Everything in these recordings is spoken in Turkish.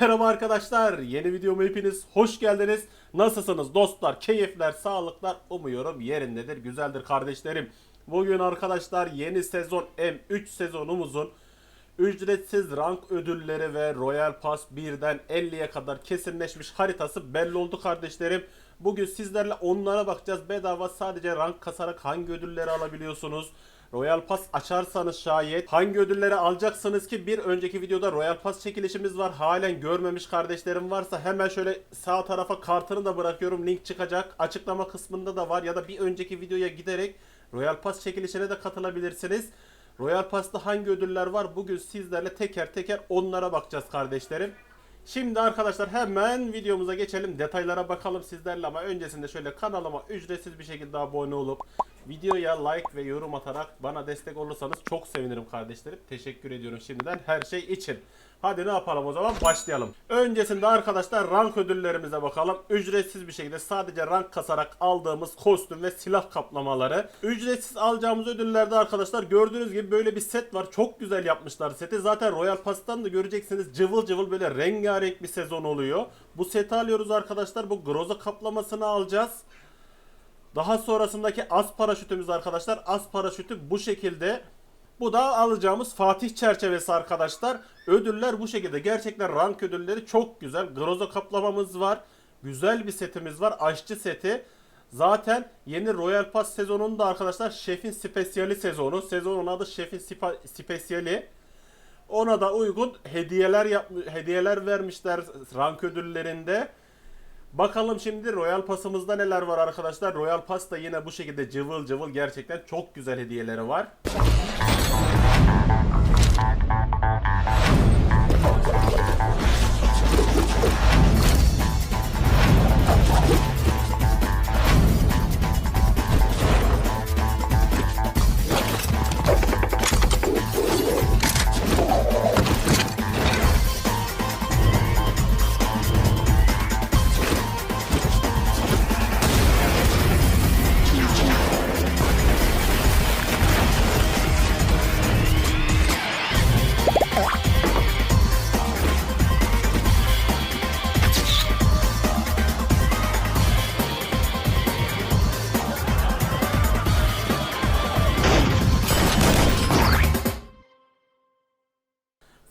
Merhaba arkadaşlar. Yeni videoma hepiniz hoş geldiniz. Nasılsınız dostlar? Keyifler, sağlıklar umuyorum yerindedir. Güzeldir kardeşlerim. Bugün arkadaşlar yeni sezon M3 sezonumuzun ücretsiz rank ödülleri ve Royal Pass 1'den 50'ye kadar kesinleşmiş haritası belli oldu kardeşlerim. Bugün sizlerle onlara bakacağız. Bedava sadece rank kasarak hangi ödülleri alabiliyorsunuz? Royal Pass açarsanız şayet hangi ödülleri alacaksınız ki bir önceki videoda Royal Pass çekilişimiz var. Halen görmemiş kardeşlerim varsa hemen şöyle sağ tarafa kartını da bırakıyorum. Link çıkacak. Açıklama kısmında da var ya da bir önceki videoya giderek Royal Pass çekilişine de katılabilirsiniz. Royal Pass'ta hangi ödüller var? Bugün sizlerle teker teker onlara bakacağız kardeşlerim. Şimdi arkadaşlar hemen videomuza geçelim. Detaylara bakalım sizlerle ama öncesinde şöyle kanalıma ücretsiz bir şekilde abone olup videoya like ve yorum atarak bana destek olursanız çok sevinirim kardeşlerim. Teşekkür ediyorum şimdiden her şey için. Hadi ne yapalım o zaman başlayalım. Öncesinde arkadaşlar rank ödüllerimize bakalım. Ücretsiz bir şekilde sadece rank kasarak aldığımız kostüm ve silah kaplamaları. Ücretsiz alacağımız ödüllerde arkadaşlar gördüğünüz gibi böyle bir set var. Çok güzel yapmışlar seti. Zaten Royal Pass'tan da göreceksiniz cıvıl cıvıl böyle rengarenk bir sezon oluyor. Bu seti alıyoruz arkadaşlar. Bu Groza kaplamasını alacağız. Daha sonrasındaki az paraşütümüz arkadaşlar. Az paraşütü bu şekilde. Bu da alacağımız Fatih çerçevesi arkadaşlar. Ödüller bu şekilde. Gerçekten rank ödülleri çok güzel. Groza kaplamamız var. Güzel bir setimiz var. Aşçı seti. Zaten yeni Royal Pass sezonunda arkadaşlar Şef'in spesiyali sezonu. Sezonun adı Şef'in spesiyali. Ona da uygun hediyeler yap hediyeler vermişler rank ödüllerinde. Bakalım şimdi Royal Pass'ımızda neler var arkadaşlar. Royal Pass da yine bu şekilde cıvıl cıvıl gerçekten çok güzel hediyeleri var.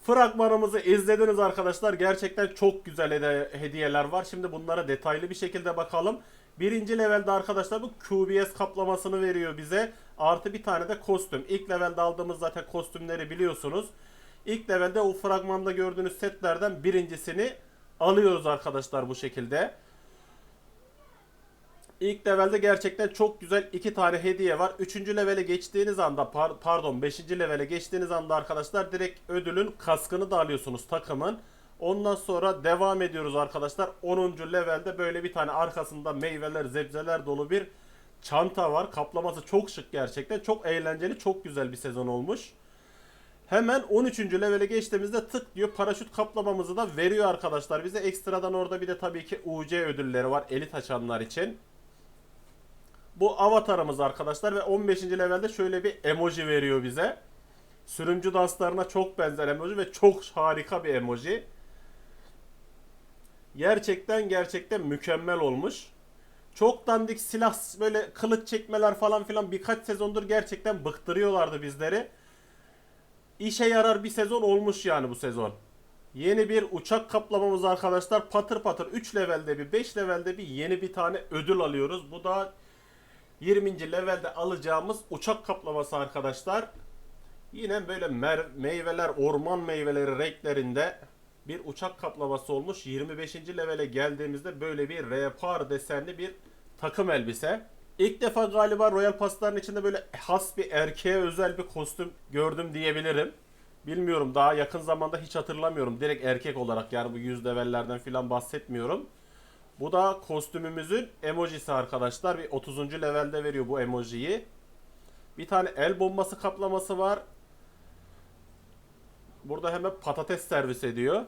Fragmanımızı izlediniz arkadaşlar. Gerçekten çok güzel hediyeler var. Şimdi bunlara detaylı bir şekilde bakalım. Birinci levelde arkadaşlar bu QBS kaplamasını veriyor bize. Artı bir tane de kostüm. İlk levelde aldığımız zaten kostümleri biliyorsunuz. İlk levelde o fragmanda gördüğünüz setlerden birincisini alıyoruz arkadaşlar bu şekilde. İlk levelde gerçekten çok güzel iki tane hediye var. Üçüncü levele geçtiğiniz anda par- pardon beşinci levele geçtiğiniz anda arkadaşlar direkt ödülün kaskını da alıyorsunuz takımın. Ondan sonra devam ediyoruz arkadaşlar. 10. levelde böyle bir tane arkasında meyveler, zebzeler dolu bir çanta var. Kaplaması çok şık gerçekten. Çok eğlenceli, çok güzel bir sezon olmuş. Hemen 13. levele geçtiğimizde tık diyor paraşüt kaplamamızı da veriyor arkadaşlar bize. Ekstradan orada bir de tabii ki UC ödülleri var elit açanlar için. Bu avatarımız arkadaşlar ve 15. levelde şöyle bir emoji veriyor bize. Sürümcü danslarına çok benzer emoji ve çok harika bir emoji. Gerçekten gerçekten mükemmel olmuş. Çok dandik silah böyle kılıç çekmeler falan filan birkaç sezondur gerçekten bıktırıyorlardı bizleri. İşe yarar bir sezon olmuş yani bu sezon. Yeni bir uçak kaplamamız arkadaşlar. Patır patır 3 levelde bir 5 levelde bir yeni bir tane ödül alıyoruz. Bu da 20. levelde alacağımız uçak kaplaması arkadaşlar. Yine böyle meyveler, orman meyveleri renklerinde bir uçak kaplaması olmuş. 25. levele geldiğimizde böyle bir repar desenli bir takım elbise. İlk defa galiba Royal Pass'ların içinde böyle has bir erkeğe özel bir kostüm gördüm diyebilirim. Bilmiyorum daha yakın zamanda hiç hatırlamıyorum. Direkt erkek olarak yani bu yüz levellerden filan bahsetmiyorum. Bu da kostümümüzün emojisi arkadaşlar. Bir 30. levelde veriyor bu emojiyi. Bir tane el bombası kaplaması var. Burada hemen patates servis ediyor.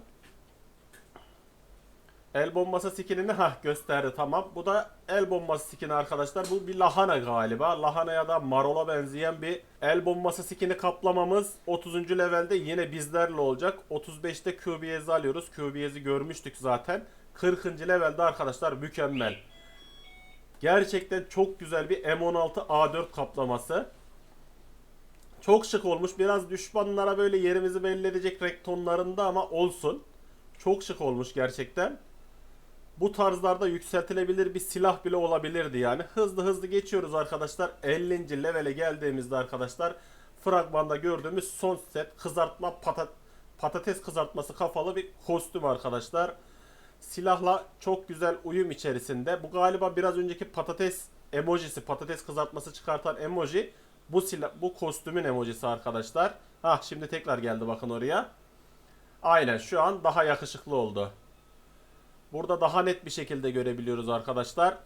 El bombası skinini ha gösterdi tamam. Bu da el bombası skini arkadaşlar. Bu bir lahana galiba. Lahana ya da marola benzeyen bir el bombası skini kaplamamız 30. levelde yine bizlerle olacak. 35'te QBS'i alıyoruz. QBS'i görmüştük zaten. 40. levelde arkadaşlar mükemmel. Gerçekten çok güzel bir M16 A4 kaplaması. Çok şık olmuş. Biraz düşmanlara böyle yerimizi belli edecek renk ama olsun. Çok şık olmuş gerçekten. Bu tarzlarda yükseltilebilir bir silah bile olabilirdi yani. Hızlı hızlı geçiyoruz arkadaşlar. 50. levele geldiğimizde arkadaşlar fragmanda gördüğümüz son set kızartma pata- patates kızartması kafalı bir kostüm arkadaşlar. Silahla çok güzel uyum içerisinde. Bu galiba biraz önceki patates emojisi, patates kızartması çıkartan emoji. Bu silah, bu kostümün emojisi arkadaşlar. Ah şimdi tekrar geldi bakın oraya. Aynen şu an daha yakışıklı oldu. Burada daha net bir şekilde görebiliyoruz arkadaşlar.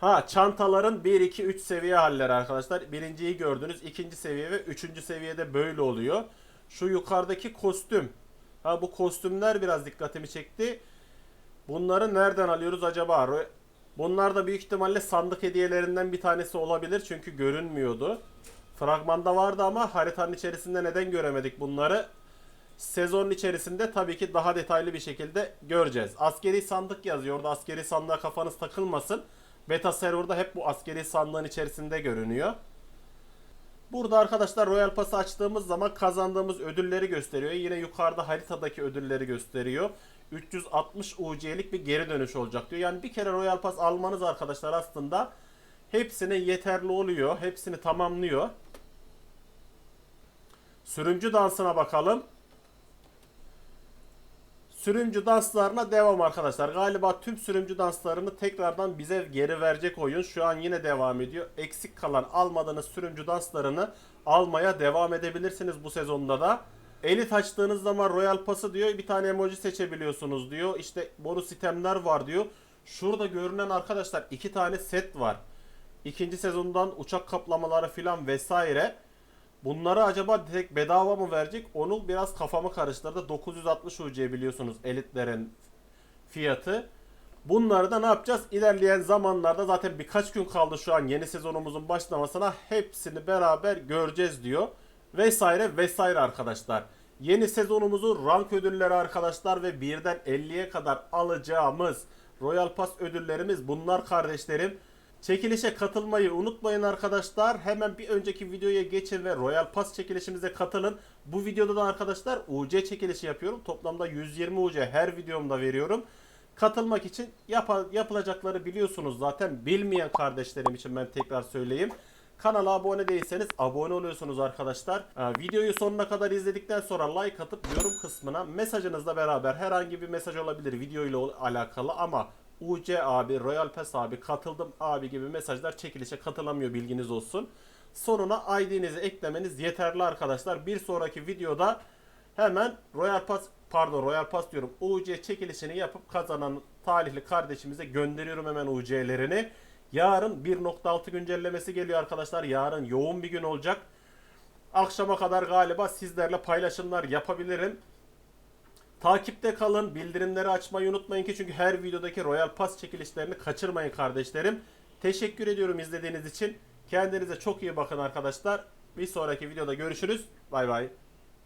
Ha çantaların 1, 2, 3 seviye halleri arkadaşlar. Birinciyi gördünüz. ikinci seviye ve üçüncü seviyede böyle oluyor. Şu yukarıdaki kostüm. Ha bu kostümler biraz dikkatimi çekti. Bunları nereden alıyoruz acaba? Bunlar da büyük ihtimalle sandık hediyelerinden bir tanesi olabilir. Çünkü görünmüyordu. Fragmanda vardı ama haritanın içerisinde neden göremedik bunları? Sezonun içerisinde tabii ki daha detaylı bir şekilde göreceğiz. Askeri sandık yazıyor. Orada askeri sandığa kafanız takılmasın. Beta serverda hep bu askeri sandığın içerisinde görünüyor. Burada arkadaşlar Royal Pass'ı açtığımız zaman kazandığımız ödülleri gösteriyor. Yine yukarıda haritadaki ödülleri gösteriyor. 360 UC'lik bir geri dönüş olacak diyor. Yani bir kere Royal Pass almanız arkadaşlar aslında hepsine yeterli oluyor. Hepsini tamamlıyor. Sürümcü dansına bakalım. Sürümcü danslarına devam arkadaşlar. Galiba tüm sürümcü danslarını tekrardan bize geri verecek oyun. Şu an yine devam ediyor. Eksik kalan almadığınız sürümcü danslarını almaya devam edebilirsiniz bu sezonda da. Elit açtığınız zaman Royal Pass'ı diyor bir tane emoji seçebiliyorsunuz diyor. İşte bonus itemler var diyor. Şurada görünen arkadaşlar iki tane set var. İkinci sezondan uçak kaplamaları filan vesaire. Bunları acaba direkt bedava mı verecek? Onu biraz kafamı karıştırdı. 960 UC biliyorsunuz elitlerin fiyatı. Bunları da ne yapacağız? İlerleyen zamanlarda zaten birkaç gün kaldı şu an yeni sezonumuzun başlamasına. Hepsini beraber göreceğiz diyor. Vesaire vesaire arkadaşlar. Yeni sezonumuzun rank ödülleri arkadaşlar ve birden 50'ye kadar alacağımız Royal Pass ödüllerimiz bunlar kardeşlerim. Çekilişe katılmayı unutmayın arkadaşlar. Hemen bir önceki videoya geçin ve Royal Pass çekilişimize katılın. Bu videoda da arkadaşlar UC çekilişi yapıyorum. Toplamda 120 UC her videomda veriyorum. Katılmak için yap- yapılacakları biliyorsunuz zaten. Bilmeyen kardeşlerim için ben tekrar söyleyeyim. Kanala abone değilseniz abone oluyorsunuz arkadaşlar. Ee, videoyu sonuna kadar izledikten sonra like atıp yorum kısmına mesajınızla beraber herhangi bir mesaj olabilir video ile ol- alakalı ama UC abi, Royal Pass abi, katıldım abi gibi mesajlar çekilişe katılamıyor bilginiz olsun. Sonuna ID'nizi eklemeniz yeterli arkadaşlar. Bir sonraki videoda hemen Royal Pass pardon Royal Pass diyorum UC çekilişini yapıp kazanan talihli kardeşimize gönderiyorum hemen UC'lerini. Yarın 1.6 güncellemesi geliyor arkadaşlar. Yarın yoğun bir gün olacak. Akşama kadar galiba sizlerle paylaşımlar yapabilirim. Takipte kalın. Bildirimleri açmayı unutmayın ki çünkü her videodaki Royal Pass çekilişlerini kaçırmayın kardeşlerim. Teşekkür ediyorum izlediğiniz için. Kendinize çok iyi bakın arkadaşlar. Bir sonraki videoda görüşürüz. Bay bay.